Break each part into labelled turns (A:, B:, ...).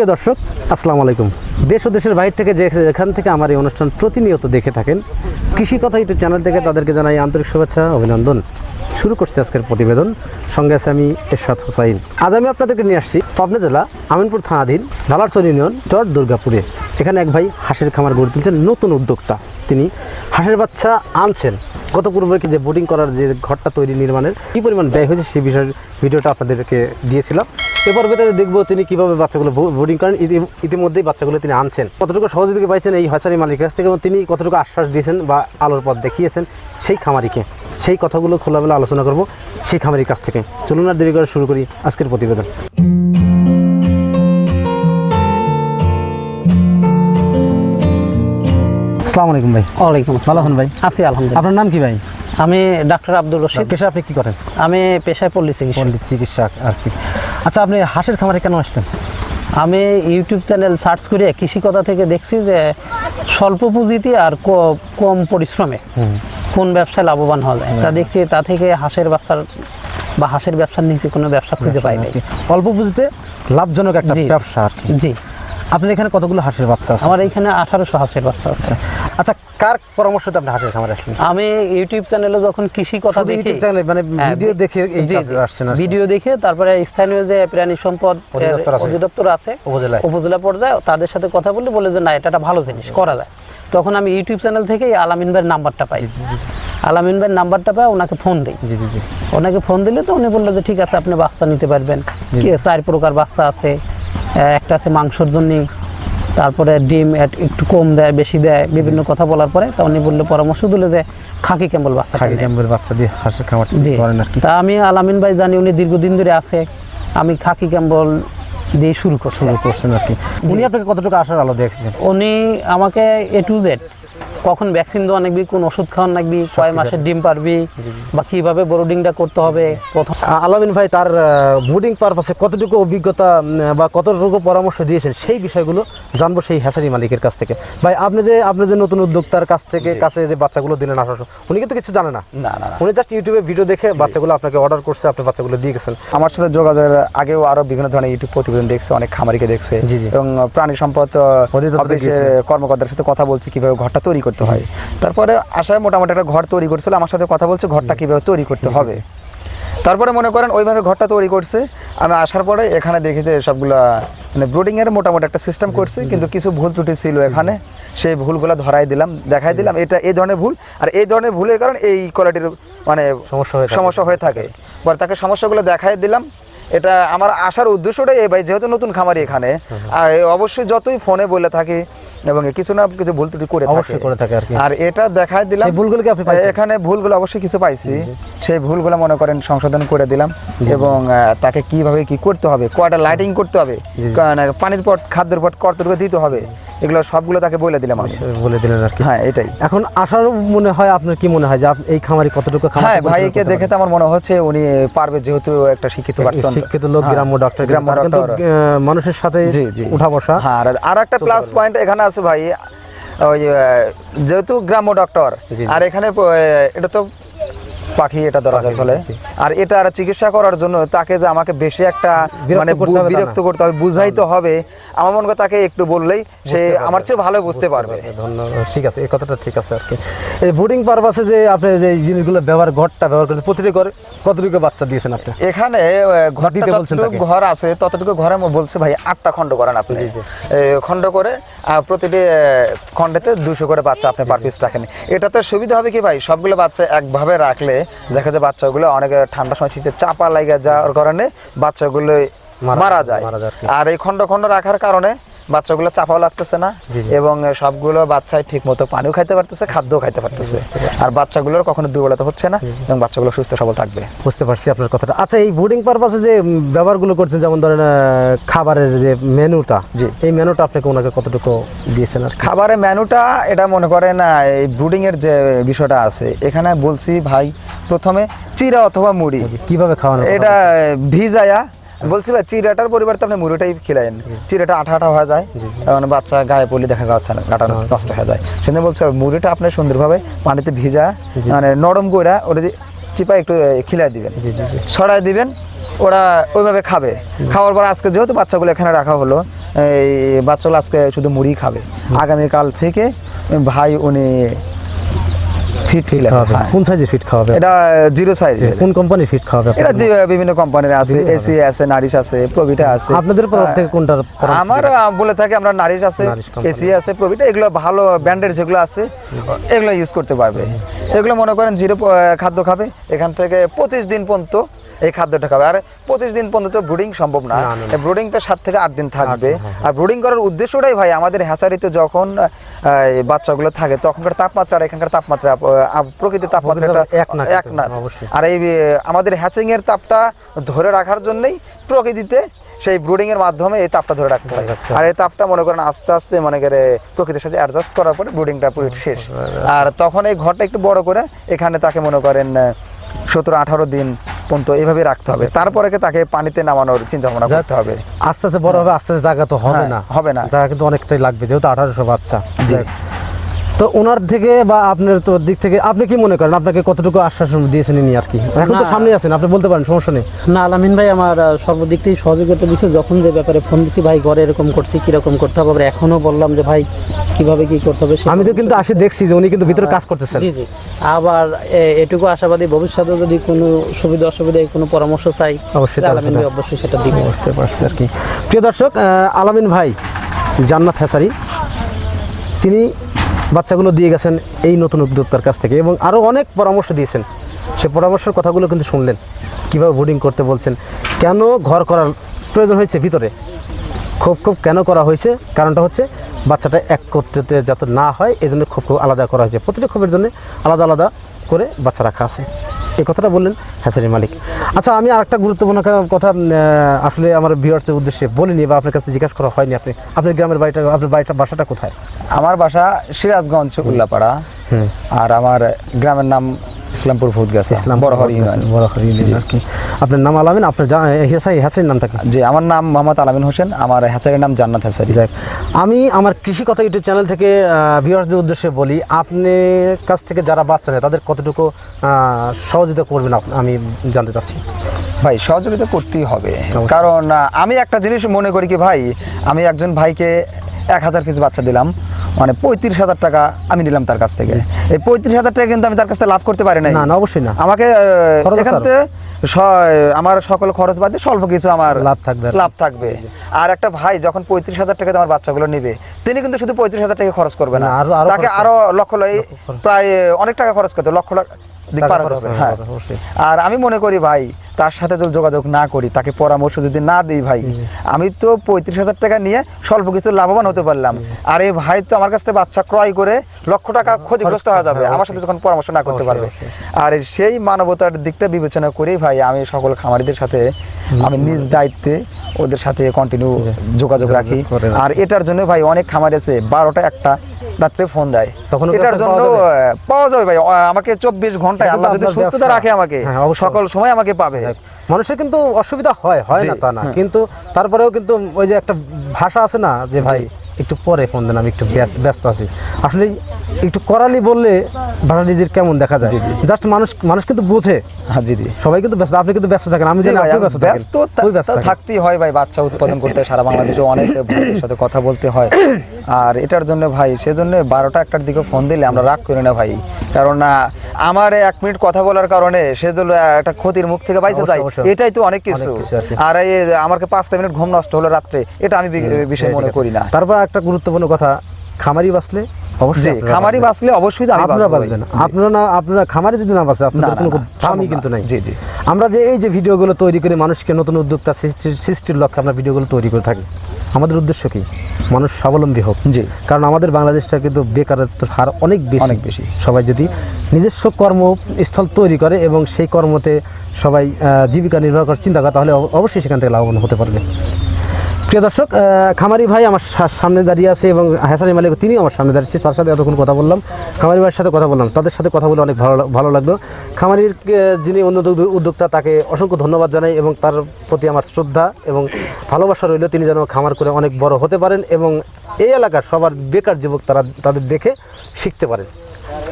A: সুপ্রিয় দর্শক, আসসালামু আলাইকুম। দেশ ও দেশের বাইরে থেকে যেখান থেকে আমার এই অনুষ্ঠান প্রতিনিয়ত দেখে থাকেন, কৃষি কথা ইউটিউব চ্যানেল থেকে তাদেরকে জানাই আন্তরিক শুভেচ্ছা, অভিনন্দন। শুরু করছি আজকের প্রতিবেদন। সঙ্গে আছে আমি এরশাদ হোসাইন। আজ আমি আপনাদেরকে নিয়ে আসছি পাবনা জেলা আমিনপুর থানাধীন ধালারচর ইউনিয়ন, চর দুর্গাপুরে। এখানে এক ভাই হাঁসের খামার গড়ে তুলছেন নতুন উদ্যোক্তা। তিনি হাঁসের বাচ্চা আনছেন। গত পূর্বে যে বোর্ডিং করার যে ঘরটা তৈরি নির্মাণের কী পরিমাণ ব্যয় হয়েছে সেই বিষয়ে ভিডিওটা আপনাদেরকে দিয়েছিলাম। এ পর্বেতে দেখব তিনি কীভাবে বাচ্চাগুলো বোর্ডিং করেন। ইতিমধ্যেই বাচ্চাগুলো তিনি আনছেন। কতটুকু সহযোগিতা পাইছেন এই হসারি মালিকের কাছ থেকে এবং তিনি কতটুকু আশ্বাস দিয়েছেন বা আলোর পথ দেখিয়েছেন সেই খামারিকে। সেই কথাগুলো খোলামেলা আলোচনা করব সেই খামারির কাছ থেকে। চলুন আর দেরি করে শুরু করি আজকের প্রতিবেদন। আসসালামু আলাইকুম ভাই।
B: ওয়ালাইকুম
A: ভালো আছেন ভাই?
B: আছি আলহামদুলিল্লাহ।
A: আপনার নাম কি ভাই?
B: আমি ডাক্তার আব্দুল রশিদ।
A: পেশা আপনি কি করেন?
B: আমি পেশায় পল্লী চিকিৎসক।
A: পল্লী চিকিৎসা আর কি। আচ্ছা আপনি হাঁসের খামারে কেন আসলেন?
B: আমি ইউটিউব চ্যানেল সার্চ করে কৃষিকতা থেকে দেখছি যে স্বল্প পুঁজিতে আর কম পরিশ্রমে কোন ব্যবসায় লাভবান যায়। তা দেখছি তা থেকে হাঁসের বাচ্চার বা হাঁসের ব্যবসার নিচে কোনো ব্যবসা খুঁজে পাই
A: আর
B: নাই
A: অল্প পুঁজিতে লাভজনক একটা ব্যবসা আর কি।
B: জি।
A: আপনার এখানে কতগুলো হাঁসের বাচ্চা আছে?
B: আমার এইখানে আঠারোশো হাঁসের বাচ্চা আছে।
A: আচ্ছা কার পরামর্শতে আপনি হাঁসের খামারে আসলেন?
B: আমি ইউটিউব চ্যানেলে যখন কৃষি কথা দেখি
A: ইউটিউব চ্যানেলে মানে
B: হ্যাঁ,
A: ভিডিও দেখে এই কাজে আসছেন
B: ভিডিও দেখে তারপরে স্থানীয় যে প্রাণী সম্পদ
A: অধিদপ্তর আছে। উপজেলায়।
B: উপজেলা পর্যায়ে তাদের সাথে কথা বলে বলে যে না এটা একটা ভালো জিনিস করা যায়। তখন আমি ইউটিউব চ্যানেল থেকে আলামিন ভাইয়ের নাম্বারটা পাই। আলামিন ভাইয়ের নাম্বারটা পাই ওনাকে ফোন দিই।
A: জি জি জি।
B: ওনাকে ফোন দিলে তো উনি বলল যে ঠিক আছে আপনি বাচ্চা নিতে পারবেন। কি চার প্রকার বাচ্চা আছে। একটা আছে মাংসর জন্য। তারপরে ডিম একটু কম দেয় বেশি দেয় বিভিন্ন কথা বলার পরে তা উনি বলল পরামর্শ দিলে যে খাঁকি ক্যাম্বল বাচ্চা
A: খাকি ক্যাম্বল বাচ্চা দিয়ে হাঁসের খাবার
B: জি। তা আমি আলামিন ভাই জানি উনি দীর্ঘদিন ধরে আছে। আমি খাঁকি ক্যাম্বল দিয়ে শুরু করছি।
A: শুরু করছেন আর কি। উনি আপনাকে কতটুকু আসার আলো দেখছেন?
B: উনি আমাকে এ টু জেড কখন ভ্যাকসিন দেওয়া নাকবি কোন ওষুধ খাওয়ান নাকবি কয় মাসের ডিম পারবি বা কীভাবে বোর্ডিংটা করতে হবে? প্রথম
A: আলামিন ভাই তার বোর্ডিং পারপাসে কতটুকু অভিজ্ঞতা বা কতটুকু পরামর্শ দিয়েছেন সেই বিষয়গুলো জানব সেই হ্যাসারি মালিকের কাছ থেকে। ভাই আপনি যে আপনি যে নতুন উদ্যোক্তার কাছ থেকে কাছে যে বাচ্চাগুলো দিলেন আঠারোশো উনি কিন্তু কিছু জানে না।
C: না না না।
A: উনি জাস্ট ইউটিউবে ভিডিও দেখে বাচ্চাগুলো আপনাকে অর্ডার করছে আপনি বাচ্চাগুলো দিয়ে গেছেন।
C: আমার সাথে যোগাযোগের আগেও আরও বিভিন্ন ধরনের ইউটিউব প্রতিবেদন দেখছে অনেক খামারিকে দেখছে। এবং প্রাণী সম্পদ কর্মকর্তার সাথে কথা বলছি কীভাবে ঘরটা তৈরি করতে হয়। তারপরে আসায় মোটামুটি একটা ঘর তৈরি করছিল আমার সাথে কথা বলছে ঘরটা কীভাবে তৈরি করতে হবে। তারপরে মনে করেন ওইভাবে ঘরটা তৈরি করছে আমি আসার পরে এখানে দেখি যে সবগুলা মানে ব্রোডিং এর মোটামুটি একটা সিস্টেম করছে কিন্তু কিছু ভুল ত্রুটি ছিল এখানে সেই ভুলগুলো ধরাই দিলাম দেখাই দিলাম এটা এই ধরনের ভুল আর এই ধরনের ভুলের কারণে এই কোয়ালিটির মানে
A: সমস্যা হয়ে।
C: সমস্যা হয়ে থাকে। পরে তাকে সমস্যাগুলো দেখাই দিলাম এটা আমার আসার উদ্দেশ্যটাই এই ভাই যেহেতু নতুন খামারি এখানে আর অবশ্যই যতই ফোনে বলে থাকি এবং কিছু না কিছু ভুল ত্রুটি করে
A: অবশ্যই করে থাকে আর কি।
C: আর এটা দেখাই দিলাম
A: সেই ভুলগুলো কি আপনি পাইছেন?
C: এখানে ভুলগুলো অবশ্যই কিছু পাইছি। সেই ভুলগুলো মনে করেন সংশোধন করে দিলাম এবং তাকে কীভাবে কি করতে হবে কয়টা লাইটিং করতে হবে কারণ, পানির পট খাদ্যের পট কতটুকু দিতে হবে এগুলো সবগুলো তাকে বলে দিলাম আমি।
A: বলে দিলেন আর কি।
C: হ্যাঁ এটাই।
A: এখন আসার মনে হয় আপনার কি মনে হয় যে এই খামারি কতটুকু খামার
C: হ্যাঁ ভাইকে দেখে তো আমার মনে হচ্ছে উনি পারবে যেহেতু একটা শিক্ষিত পার্সন
A: শিক্ষিত লোক গ্রাম্য ডক্টর
C: গ্রাম্য
A: কিন্তু মানুষের সাথে উঠা বসা
C: হ্যাঁ আর- আর একটা প্লাস পয়েন্ট এখানে আছে ভাই ওই যেহেতু গ্রাম্য ডক্টর। আর এখানে এটা তো পাখি এটা ধরা যায় চলে। আর এটা আর চিকিৎসা করার জন্য তাকে যে আমাকে বেশি একটা মানে বিরক্ত করতে হবে বুঝাইতে হবে। আমার মনে হয় তাকে একটু বললেই সে আমার চেয়ে ভালো বুঝতে পারবে।
A: ধন্যবাদ। ঠিক আছে এই কথাটা ঠিক আছে আর কি। এই বোর্ডিং পারপাসে যে আপনি যে জিনিসগুলো ব্যবহার ঘরটা ব্যবহার করছেন প্রতিটি ঘরে কতটুকু বাচ্চা দিয়েছেন আপনি?
C: এখানে ঘরটা
A: দিতে বলছেন।
C: ঘর আছে ততটুকু ঘরে বলছে ভাই আটটা খণ্ড করেন আপনি। এ, খণ্ড করে প্রতিটি খণ্ডেতে দুশো করে বাচ্চা আপনি পার পিস রাখেন। এটাতে সুবিধা হবে কি ভাই? সবগুলো বাচ্চা একভাবে রাখলে দেখা যায় বাচ্চাগুলো অনেক ঠান্ডার সময় শীতে চাপা লাগে যাওয়ার কারণে বাচ্চাগুলো
A: মারা-
C: মারা যায়
A: আর
C: এই খন্ড খন্ড রাখার কারণে বাচ্চাগুলো চাপাও লাগতেছে না। এবং সবগুলো বাচ্চাই ঠিক মতো পানিও খাইতে পারতেছে খাদ্যও খাইতে পারতেছে। আর বাচ্চাগুলোর কখনো দুর্বলতা হচ্ছে না এবং বাচ্চাগুলো সুস্থ সবল থাকবে।
A: বুঝতে পারছি আপনার কথাটা। আচ্ছা এই বোর্ডিং পারপাসে যে ব্যবহারগুলো করছেন যেমন ধরেন খাবারের যে মেনুটা
C: জি।
A: এই মেনুটা আপনাকে ওনাকে কতটুকু দিয়েছেন আর
C: খাবারের মেনুটা এটা মনে করেন এই ব্রুডিং এর যে বিষয়টা আছে এখানে বলছি ভাই প্রথমে চিরা অথবা মুড়ি।
A: কীভাবে খাওয়ানো
C: এটা ভিজায়া বলছি ভাই চিরাটার পরিবর্তে আপনি মুড়িটাই খিলাইন চিরাটা আঠা আঠা হয়ে যায়। মানে বাচ্চা গায়ে পড়লে দেখা যাচ্ছে না গাটা নষ্ট হয়ে যায়। সেজন্য বলছে মুড়িটা আপনি সুন্দরভাবে পানিতে ভিজা মানে নরম করে ওটা চিপা একটু খিলাই দিবেন। ছড়াই দিবেন ওরা ওইভাবে খাবে। খাওয়ার পর আজকে যেহেতু বাচ্চাগুলো এখানে রাখা হলো এই বাচ্চাগুলো আজকে শুধু মুড়ি খাবে। আগামীকাল থেকে ভাই উনি ফিট ফিট
A: খাওয়াবে। কোন সাইজের ফিট খাওয়াবে?
C: এটা জিরো সাইজ
A: কোন কোম্পানির ফিট খাওয়াবে
C: এটা বিভিন্ন কোম্পানির আছে এসি আছে নারিশ আছে প্রভিটা আছে।
A: আপনাদের তরফ থেকে কোনটা
C: আমার বলে থাকি আমরা নারিশ আছে এসি আছে প্রভিটা এগুলো ভালো ব্র্যান্ডের যেগুলো আছে এগুলো ইউজ করতে পারবে। এগুলো মনে করেন জিরো খাদ্য খাবে। এখান থেকে পঁচিশ দিন পর্যন্ত এই খাদ্যটা খাবে। আর পঁচিশ দিন পর্যন্ত ব্রুডিং সম্ভব না।
A: না।
C: ব্রুডিংটা সাত থেকে আট দিন থাকবে। আর ব্রুডিং করার উদ্দেশ্যটাই ভাই আমাদের হ্যাচারিতে যখন বাচ্চাগুলো থাকে তখনকার তাপমাত্রা আর এখানকার তাপমাত্রা প্রকৃতির তাপমাত্রাটা
A: এক না
C: এক না। আর এই আমাদের হ্যাচিং এর তাপটা ধরে রাখার জন্যই প্রকৃতিতে সেই ব্রুডিং এর মাধ্যমে এই তাপটা ধরে রাখতে হয়।
A: রাখতে হয়।
C: আর এই তাপটা মনে করেন আস্তে আস্তে মনে করে প্রকৃতির সাথে অ্যাডজাস্ট করার পরে ব্রুডিংটা পুরো শেষ। আর তখন এই ঘরটা একটু বড় করে এখানে তাকে মনে করেন সতেরো আঠারো দিন পর্যন্ত এইভাবে রাখতে হবে। তারপরে তাকে পানিতে নামানোর চিন্তা ভাবনা করতে হবে?
A: আস্তে আস্তে বড় হবে আস্তে আস্তে জায়গা তো হবে
C: হ্যাঁ,
A: না।
C: হবে না।
A: জায়গা কিন্তু অনেকটাই লাগবে যেহেতু আঠারোশো বাচ্চা। তো ওনার থেকে বা আপনার তো দিক থেকে আপনি কি মনে করেন? আপনাকে কতটুকু আশ্বাসন দিয়েছেন ইনি আর কি? এখন তো। সামনে আছেন আপনি বলতে পারেন সমস্যা নেই।
B: না আলামিন ভাই আমার সর্বদিক থেকে সহযোগিতা দিচ্ছে যখন যে ব্যাপারে ফোন দিছি ভাই ঘরে এরকম করছি কীরকম করতে হবে? আবার এখনও বললাম যে ভাই কীভাবে কি করতে হবে?
A: আমি তো কিন্তু আসে দেখছি যে উনি কিন্তু ভিতরে কাজ করতেছেন।
B: জি জি। আবার এটুকু আশাবাদী ভবিষ্যতে যদি কোনো সুবিধা অসুবিধায় কোনো পরামর্শ চাই
A: অবশ্যই
B: আলামিন ভাই অবশ্যই সেটা দিব
A: বুঝতে পারছি আর কি। প্রিয় দর্শক আলামিন ভাই জান্নাত হেসারি তিনি বাচ্চাগুলো দিয়ে গেছেন এই নতুন উদ্যোক্তার কাছ থেকে এবং আরও অনেক পরামর্শ দিয়েছেন। সে পরামর্শের কথাগুলো কিন্তু শুনলেন। কীভাবে বোর্ডিং করতে বলছেন, কেন ঘর করার প্রয়োজন হয়েছে ভিতরে? খুব খুব কেন করা হয়েছে? কারণটা হচ্ছে বাচ্চাটা এক করতে যাতে না হয়, এজন্য জন্য খুব ক্ষোভ আলাদা করা হয়েছে। প্রতিটা খুবের জন্য আলাদা আলাদা করে বাচ্চা রাখা আছে। এই কথাটা বললেন হ্যাচারি মালিক। আচ্ছা আমি আর একটা গুরুত্বপূর্ণ কথা আসলে আমার ভিউয়ার্সের উদ্দেশ্যে বলিনি বা আপনার কাছে জিজ্ঞাসা করা হয়নি আপনি। আপনার গ্রামের বাড়িটা আপনার বাড়িটা বাসাটা কোথায়?
C: আমার বাসা সিরাজগঞ্জ উল্লাপাড়া। আর আমার গ্রামের নাম ইসলামপুর ভূতগাছা
A: ইসলাম
C: বড়হর ইউনিয়ন।
A: বড়হর ইউনিয়ন আর কি। আপনার নাম আলামিন? আপনার হ্যাচারি হ্যাচারির নামটা কি?
C: জি আমার নাম মোহাম্মদ আলামিন হোসেন আমার হ্যাচারির নাম জান্নাত হ্যাচারি
A: যাক আমি আমার কৃষি কথা ইউটিউব চ্যানেল থেকে ভিউয়ার্সদের উদ্দেশ্যে বলি আপনি কাছ থেকে যারা বাচ্চা নেয় তাদের কতটুকু সহযোগিতা করবেন আমি জানতে চাচ্ছি।
C: ভাই সহযোগিতা করতেই হবে। কারণ আমি একটা জিনিস মনে করি কি ভাই আমি একজন ভাইকে এক হাজার কেজি বাচ্চা দিলাম। মানে পঁয়ত্রিশ হাজার টাকা আমি নিলাম তার কাছ থেকে। এই পঁয়ত্রিশ হাজার টাকা কিন্তু আমি তার কাছ থেকে লাভ করতে পারি
A: না না অবশ্যই না।
C: আমাকে এখান থেকে আমার সকল খরচ বাদে স্বল্প কিছু আমার
A: লাভ থাকবে
C: লাভ থাকবে। আর একটা ভাই যখন পঁয়ত্রিশ হাজার টাকা আমার বাচ্চাগুলো নেবে তিনি কিন্তু শুধু পঁয়ত্রিশ হাজার টাকা খরচ করবে না। তাকে আরও লক্ষ লাই- প্রায় অনেক টাকা খরচ করতে লক্ষ লাখ দিক হবে হ্যাঁ। আর আমি মনে করি ভাই তার সাথে যদি যোগাযোগ না করি তাকে পরামর্শ যদি না দিই ভাই আমি তো পঁয়ত্রিশ হাজার টাকা নিয়ে স্বল্প কিছু লাভবান হতে পারলাম। আর এই ভাই তো আমার কাছ থেকে বাচ্চা ক্রয় করে লক্ষ টাকা ক্ষতিগ্রস্ত হয়ে যাবে।
A: হ্যাঁ,
C: আমার সাথে যখন পরামর্শ না করতে পারবে। আর সেই মানবতার দিকটা বিবেচনা করেই ভাই আমি সকল খামারিদের সাথে আমি নিজ দায়িত্বে ওদের সাথে কন্টিনিউ যোগাযোগ রাখি। আর এটার জন্য ভাই অনেক খামারি আছে বারোটা একটা রাত্রে ফোন দেয়।
A: তখন
C: এটার জন্য
A: পাওয়া যাবে?
C: ভাই। আমাকে চব্বিশ ঘন্টায় আল্লাহ যদি সুস্থতা রাখে আমাকে
A: হ্যাঁ,
C: সকল সময় আমাকে পাবে।
A: মানুষের কিন্তু অসুবিধা হয় হয় না তা না। কিন্তু তারপরেও কিন্তু ওই যে একটা ভাষা আছে না যে ভাই একটু পরে ফোন দেন আমি একটু ব্যস্ত আছি। আসলে একটু করালি বললে ভাষা নিজের কেমন দেখা যায়? জাস্ট মানুষ মানুষ কিন্তু বোঝে।
C: হ্যাঁ জি জি।
A: সবাই কিন্তু ব্যস্ত আপনি কিন্তু ব্যস্ত থাকেন আমি জানি আপনি ব্যস্ত
C: ব্যস্ত
A: ব্যস্ত
C: থাকতেই হয় ভাই বাচ্চা উৎপাদন করতে সারা বাংলাদেশে অনেক ভাইদের সাথে কথা বলতে হয়। আর এটার জন্য ভাই সেজন্য বারোটা একটার দিকে ফোন দিলে আমরা রাগ করি না ভাই। কারণ আহ, আমার এক মিনিট কথা বলার কারণে সে জন্য একটা ক্ষতির মুখ থেকে
A: অবশ্যই,
C: যায় এটাই তো অনেক কিছু।
A: আর
C: এই আমাকে পাঁচটা মিনিট ঘুম নষ্ট হলো রাত্রে এটা আমি বিষয় মনে করি না।
A: তারপর একটা গুরুত্বপূর্ণ কথা খামারি বাঁচলে
C: জি
A: অবশ্যই
C: খামারি বাঁচলে অবশ্যই
A: আপনারা বাঁচবেন আপনারা না আপনারা খামারে যদি না বাঁচে আপনাদের কোনো দামই কিন্তু নাই।
C: জি, জি।
A: আমরা যে এই যে ভিডিওগুলো তৈরি করে মানুষকে নতুন উদ্যোক্তা সৃষ্টির সৃষ্টির লক্ষ্যে আমরা ভিডিওগুলো তৈরি করে থাকি আমাদের উদ্দেশ্য কি? মানুষ স্বাবলম্বী হোক।
C: জি।
A: কারণ আমাদের বাংলাদেশটা কিন্তু বেকারত্বের হার অনেক বেশি।
C: অনেক বেশি।
A: সবাই যদি নিজস্ব কর্মস্থল তৈরি করে এবং সেই কর্মতে সবাই জীবিকা নির্বাহ করার চিন্তা করে তাহলে অবশ্যই সেখান থেকে লাভবান হতে পারবে। প্রিয় দর্শক খামারি ভাই আমার সামনে দাঁড়িয়ে আছে এবং হাসানি মালিক তিনি আমার সামনে দাঁড়িয়েছে। তার সাথে এতক্ষণ কথা বললাম। খামারি ভাইয়ের সাথে কথা বললাম। তাদের সাথে কথা বলে অনেক ভালো ভালো লাগল। খামারির যিনি অন্য উদ্যোক্তা, তাকে অসংখ্য ধন্যবাদ জানাই এবং তার প্রতি আমার শ্রদ্ধা এবং ভালোবাসা রইল। তিনি যেন খামার করে অনেক বড় হতে পারেন এবং এই এলাকার সবার বেকার যুবক তারা তাদের দেখে শিখতে পারেন।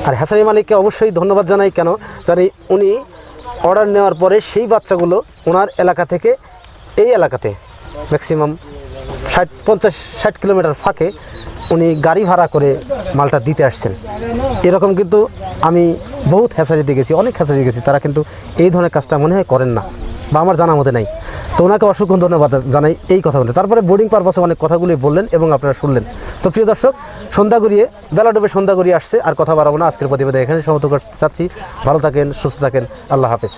A: আর হাসানি মালিককে অবশ্যই ধন্যবাদ জানাই কেন? জানি উনি অর্ডার নেওয়ার পরে সেই বাচ্চাগুলো ওনার এলাকা থেকে এই এলাকাতে ম্যাক্সিমাম ষাট, পঞ্চাশ, ষাট কিলোমিটার ফাঁকে উনি গাড়ি ভাড়া করে মালটা দিতে আসছেন। এরকম কিন্তু আমি বহুত হ্যাচারিতে গেছি, অনেক হ্যাচারি গেছি। তারা কিন্তু এই ধরনের কাজটা মনে হয় করেন না বা আমার জানা মতে নাই। তো ওনাকে অসংখ্য ধন্যবাদ জানাই এই কথা বলে তারপরে বোর্ডিং পারপাসে অনেক কথাগুলি বললেন এবং আপনারা শুনলেন। তো প্রিয় দর্শক, সন্ধ্যা গড়িয়ে, বেলা ডুবে সন্ধ্যা গড়িয়ে আসছে, আর কথা বাড়াবো না। আজকের প্রতিবেদন এখানে সমাপ্ত করতে চাচ্ছি। ভালো থাকেন, সুস্থ থাকেন। আল্লাহ হাফেজ।